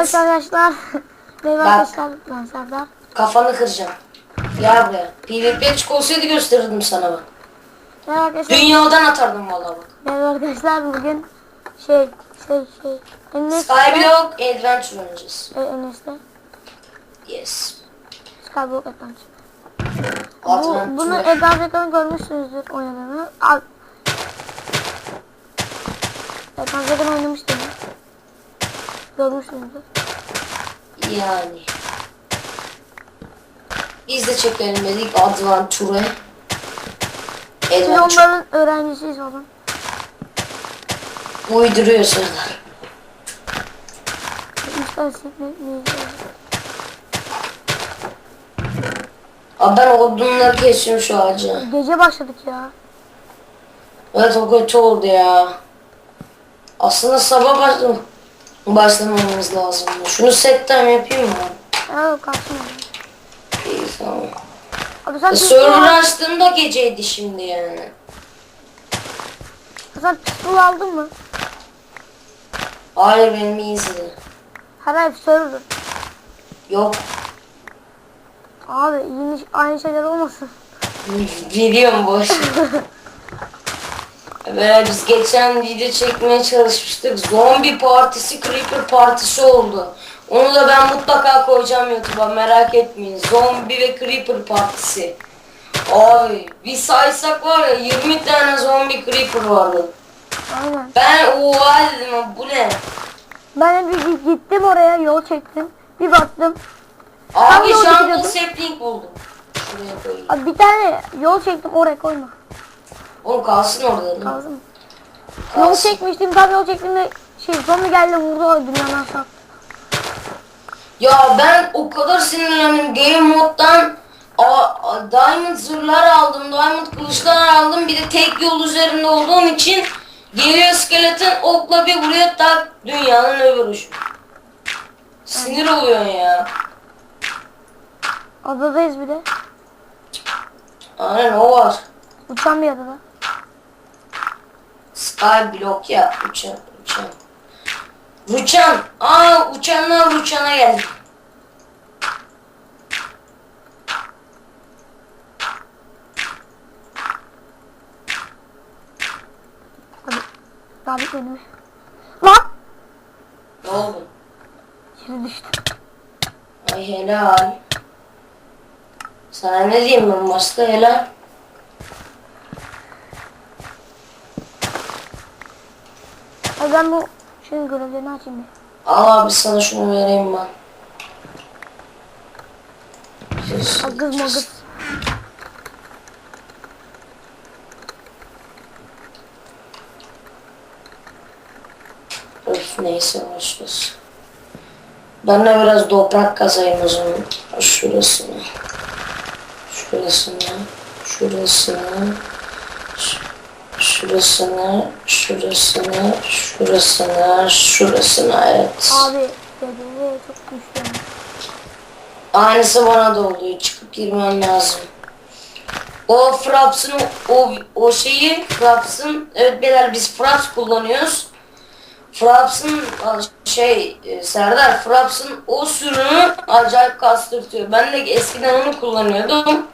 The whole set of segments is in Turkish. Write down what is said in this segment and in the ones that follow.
Arkadaşlar. Merhaba Bak. arkadaşlar. Ben Serdar. Kafanı kıracağım. Gel buraya. PvP açık olsaydı gösterirdim sana bak. Merhaba arkadaşlar. Dünyadan atardım vallahi bak. Merhaba arkadaşlar. Bugün şey şey şey. Enes. Skyblock Adventure oynayacağız. E, Enes'te. Yes. Skyblock Adventure. Bu, bunu Adventure'dan görmüşsünüzdür oynadığını. Al. Adventure'dan oynamıştım. Görmüşsünüzdür. Yani. Biz de çekelim dedik Adventure. Siz onların öğrencisiyiz oğlum. Uyduruyor Serdar. Gitmişler siz ne, Abi ben odunları kesiyorum şu ağacı. Gece başladık ya. Evet o kötü oldu ya. Aslında sabah başlam başlamamız lazım. Şunu set time yapayım mı? Evet kalsın. İyi tamam. Abi sen E, pistol, açtığımda geceydi şimdi yani. sen pistol aldın mı? Hayır benim iyiydi. Her ay server. Yok. Abi yine aynı şeyler olmasın. Biliyorum boş. Böyle biz geçen video çekmeye çalışmıştık. Zombi partisi, creeper partisi oldu. Onu da ben mutlaka koyacağım YouTube'a merak etmeyin. Zombi ve creeper partisi. Abi bir saysak var ya 20 tane zombi creeper vardı. Aynen. Ben oha dedim bu ne? Ben de bir gittim oraya yol çektim. Bir baktım. Abi yol jungle çekiyordum. sapling buldum. Abi bir tane yol çektim oraya koyma. Oğlum kalsın orada değil mi? Kaldı mı? Yol Kalsın. çekmiştim tam yol çektiğimde şey zombi geldi vurdu dünyadan sat. Ya ben o kadar sinirlendim game moddan a, a- diamond zırhlar aldım, diamond kılıçlar aldım. Bir de tek yol üzerinde olduğum için geliyor skeleton okla bir vuruyor tak dünyanın öbür ucu. Sinir oluyorsun ya. Adadayız bir de. Aynen o var. Uçan bir adada. Sky block ya uçan uçan. Uçan. Aa uçanlar uçana geldi. Abi mi? Lan! Ne oldu? Şimdi düştü. Ay helal. Sana ne diyeyim ben başka helal. Ben bu şeyin görevlerini açayım bir. Al abi sana şunu vereyim ben. Agız magız. Öf neyse başlasın. Ben de biraz toprak kazayım o zaman. Şurasını. Şurasını. Şurasını. Şurasını. Şurasını. Şurasını. Şurasını. Evet. Abi dedi çok güçlü. Aynısı bana da oluyor. Çıkıp girmem lazım. O Fraps'ın o, o şeyi Fraps'ın evet beyler biz Fraps kullanıyoruz. Fraps'ın şey e, Serdar Fraps'ın o sürümü acayip kastırtıyor. Ben de eskiden onu kullanıyordum.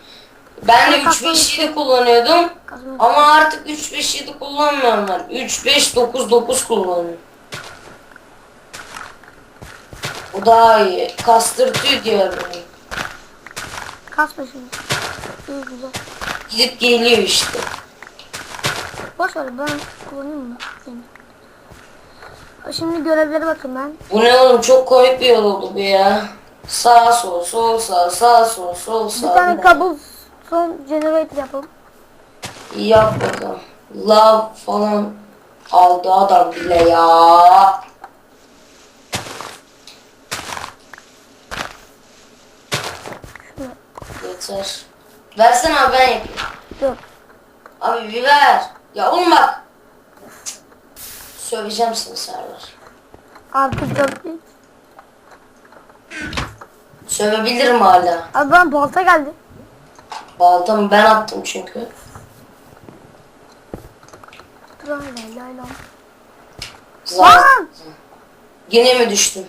Ben de 357 kullanıyordum. Ama artık 357 kullanmıyorum ben. 3599 kullanıyorum. O daha iyi. Kastırtıyor diyor. Kasma şimdi. İyi güzel. Gidip geliyor işte. Boş ver ben kullanayım mı? Şimdi görevlere bakın ben. Bu ne oğlum çok komik bir yol oldu bu ya. Sağ sol sol sağ sağ sol sol sağ. Bir tane ne? kabul son generator yapalım. Yap bakalım. Love falan aldı adam bile ya. Yeter. Versene abi ben yapayım. Dur. Abi bir ver. Ya oğlum bak. Söveceğim seni Serdar. Artık dört değil. Sövebilirim hala. Abi bana balta geldi. Baltamı ben attım çünkü. Lay lay. Lan! Yine mi düştün?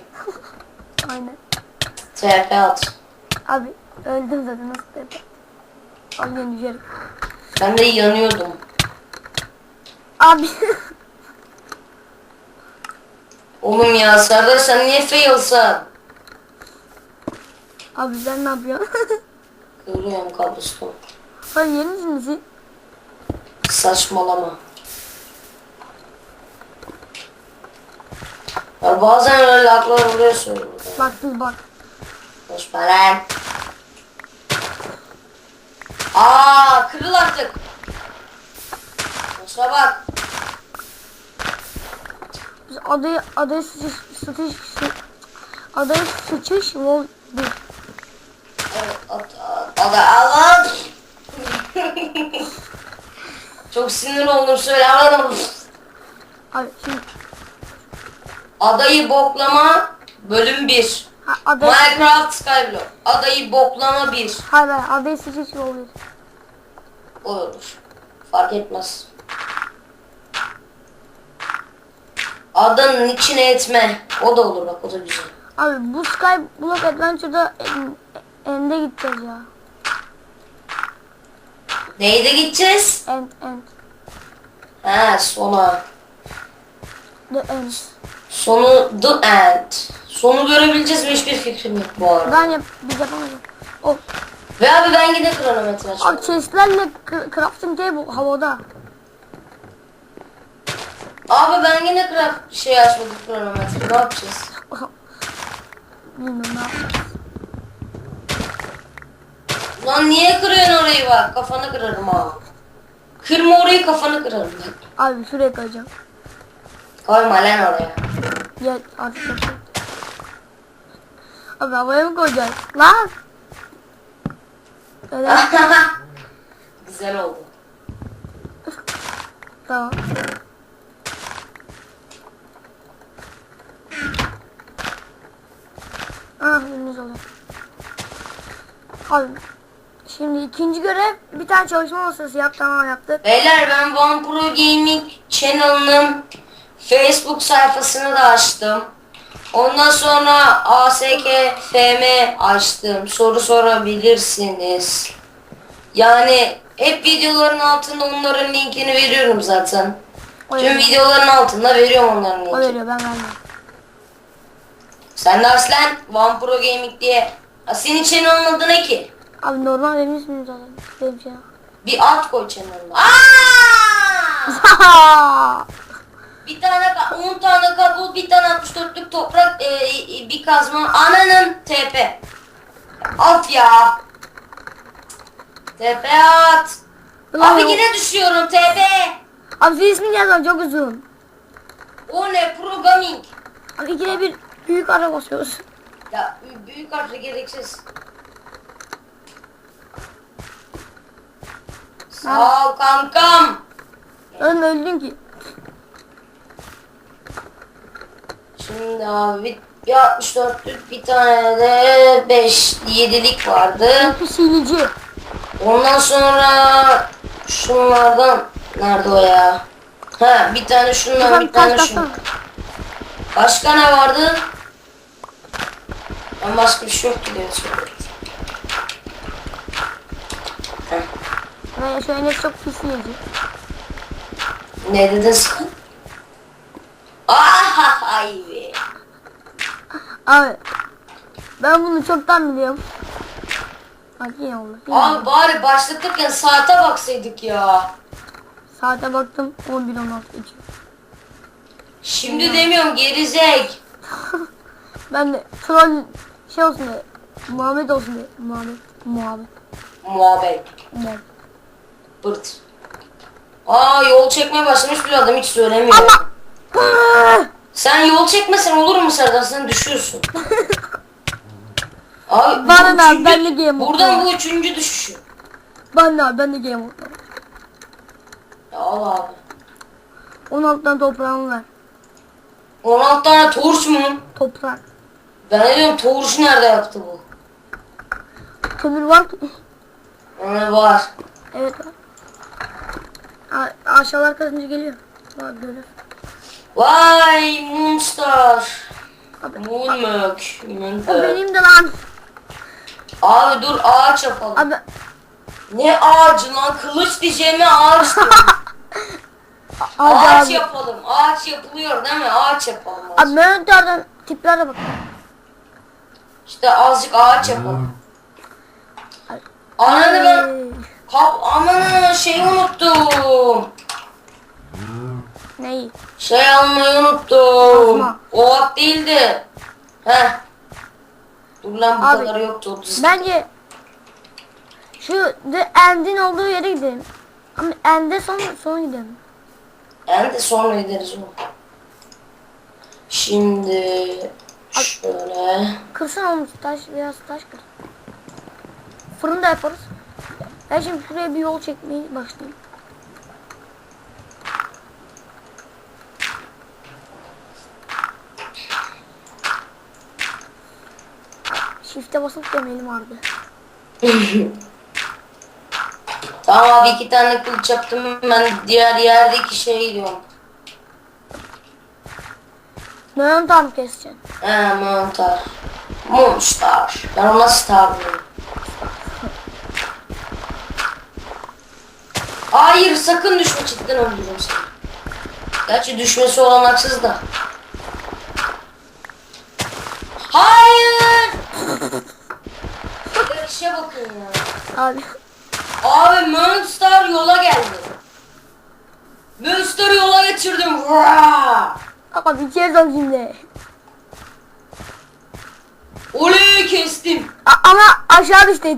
Aynen. TP at. Abi öldüm zaten nasıl tepe. Abi ben düşerim. Ben de yanıyordum. Abi. Oğlum ya Serdar sen niye failsan? Abi sen ne yapıyorsun? Görüyorum kablosu. Hadi yeni misiniz? Saçmalama. Ya bazen öyle aklar söylüyorum. Bak dur bak. Boş ver lan. Aa kırıl artık. Boşa bak. Biz adayı adayı sıçış sıçış sıçış vol bir. At, at. Çok sinir oldum söyle. Abi şimdi Adayı boklama bölüm 1. ha, adayı Minecraft Skyblock. Adayı boklama 1. hayır hayır adayı sıçış vol bir. O olur. Fark etmez. Adanın içine etme. O da olur bak o da güzel. Abi bu Sky Block Adventure'da en, end'e gideceğiz ya. Neyde gideceğiz? End end. Ha sona. The end. Sonu the end. Sonu görebileceğiz mi hiçbir fikrim yok bu arada. Ben yap biz yapamayız. Of. Ve abi ben yine kronometre Abi açmadım. chestlerle cra- crafting table havada. Abi ben yine craft şey açmadım kronometre. Ne yapacağız? Bilmiyorum ne yapacağız. Lan niye kırıyorsun orayı bak? Kafanı kırarım ha. Kırma orayı kafanı kırarım bak. Abi şuraya koyacağım. Koyma lan oraya. Ya artık. Abi havaya mı koyacağız? Lan. Öyle Güzel oldu. tamam. Ah önümüz oluyor. Abi şimdi ikinci görev bir tane çalışma masası yap tamam yaptık. Beyler ben One Pro Gaming channel'ının Facebook sayfasını da açtım. Ondan sonra ASK FM açtım. Soru sorabilirsiniz. Yani hep videoların altında onların linkini veriyorum zaten. O Tüm veriyor, videoların altında veriyorum onların o linkini. veriyor ben vermiyorum. Sen de aslan One Pro Gaming diye. Senin channel'ın adı ne ki? Abi normal benim ismim zaten. Benim şey. Bir at koy. Aa! Bir tane, ka- 10 tane kabul, bir tane 64'lük toprak, e, e, bir kazma. Ananın TP. At ya. TP at. Ulan Abi yok. yine düşüyorum TP. Abi senin ismin yazmam çok uzun. O ne programming. Abi ikide bir büyük ara basıyoruz. Ya büyük harfle gereksiz. Sağ ol kankam. Oğlum öldün ki. Şimdi abi bir, bir 64'lük bir tane de 5 7'lik vardı. Bir silici. Ondan sonra şunlardan nerede o ya? Ha bir tane şundan Efendim bir tane şundan. Başka ne vardı? Ben başka bir şey yok ki diye söylüyorum. Şu enes çok pis silici. Ne dedin sen? Ah ay be. Abi. Ben bunu çoktan biliyorum. Oldu. Yine Abi bari başlatırken saate baksaydık ya. Saate baktım 11-16 geçiyor. Şimdi demiyorum gerizek. Ben de troll şey olsun diye. Muhammed olsun diye. Muhammed. Muhammed. Muhabbet. Muhammed. Pırt. Aa yol çekmeye başlamış bir adam hiç söylemiyor. Ama. Sen yol çekmesen olur mu Serdar? Sen düşüyorsun. Abi Bana ne abi, ben de game Buradan bu üçüncü düşüşü. ben de abi ben de game mode. Ya al abi. 16'dan toprağımı ver. 16 tane torç mu? Toprak. Ben ne diyorum torç nerede yaptı bu? Kömür var ki. Ne var? Evet var. A- aşağılar kazınca geliyor. Var görev. Vay Moonstar. Mulmök. o benim de lan. Abi dur ağaç yapalım. Abi Ne ağacı lan? Kılıç diyeceğime ağaç abi ağaç abi. yapalım. Ağaç yapılıyor değil mi? Ağaç yapalım. Abi Mönter'den tiplere bak. İşte azıcık ağaç yapalım. Ananı ben Ay, kap amanı şeyi unuttum. Neyi? Şey almayı unuttum. Kazma. O at değildi. Heh. Dur lan bu Abi, kadar yoktu. 30. Bence şu The End'in olduğu yere gidelim. Ama End'e son son gidelim. Yani de sonra gideriz o. Şimdi şöyle. Kırsana onu taş biraz taş kır. Fırında yaparız. Ben şimdi şuraya bir yol çekmeye başlayayım. Shift'e basıp demeyelim vardı. Tamam abi iki tane kılıç yaptım. Ben diğer yerdeki şeye gidiyorum. Nöron tam keseceksin. He mantar. Moonstar. Ben ona star diyorum. Hayır sakın düşme cidden öldürürüm seni. Gerçi düşmesi olanaksız da. Hayır! Ya işe bakın ya. Abi. Abi Moonstar yola geldi. Moonstar'ı yola getirdim. Vaa! Ama bir kere sok şimdi. Oley kestim. A- ama aşağı düştü.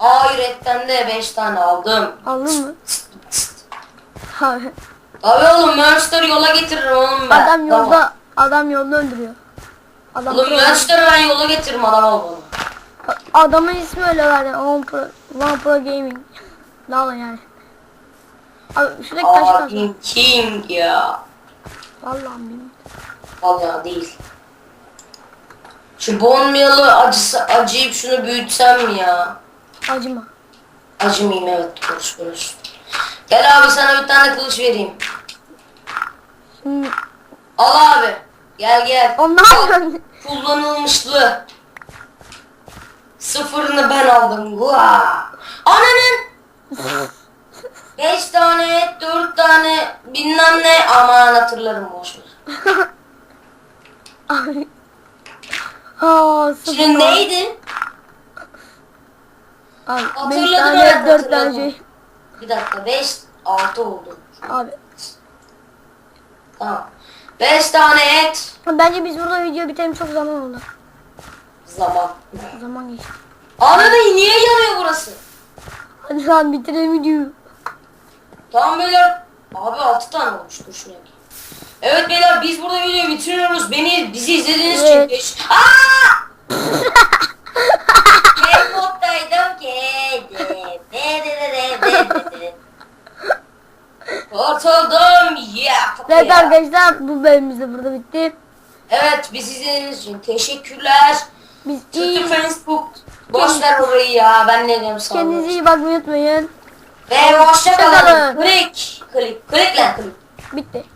Hayır etten de 5 tane aldım. Aldın mı? Abi. Abi oğlum Monster yola getiririm oğlum ben. Adam yolda Tamam. adam yolda öldürüyor. Adam Oğlum Monster'ı ben yola getiririm adam ol bana. adamın ismi öyle zaten. One Pro, One Pro Gaming. Olun yani. Abi sürekli taş kazma. Abi King ya. Vallahi bilmiyorum. Vallahi değil. Şu bon meal'ı acısı, acıyıp şunu büyütsem ya? Acıma. Acımayayım evet konuş konuş. Gel abi sana bir tane kılıç vereyim. Şimdi Al abi. Gel gel. o ne Al. yapıyorsun? Kullanılmışlı. Sıfırını ben aldım. Vaa. Ananın. Beş tane, dört tane, bilmem ne. Aman hatırlarım boş ver. Abi. Aa, sıfır. Şimdi neydi? Abi, Hatırladım tane, evet, dört tane hatırladım. şey. Bir dakika, beş, altı oldu. Abi. Tamam. Beş tane et. Bence biz burada video bitelim çok zaman oldu. Zaman. Zaman geçti. Ananı niye yanıyor burası? Hadi lan bitirelim videoyu. Tamam beyler. Abi altı tane olmuş. Dur şuna bir. Evet beyler biz burada videoyu bitiriyoruz. Beni bizi izlediğiniz için Evet. teş- Aa! Ben moddaydım ki. Kurtuldum. Yeah. Evet arkadaşlar bu bölümümüz de burada bitti. Evet biz izlediğiniz için teşekkürler. Biz Twitter, iyi Facebook. Boş ver orayı ya. Ben ne diyorum sana. kendinize iyi bakmayı unutmayın. Ve. Hoşça kalın. Klik. Klik. Klik lan klik. Bitti.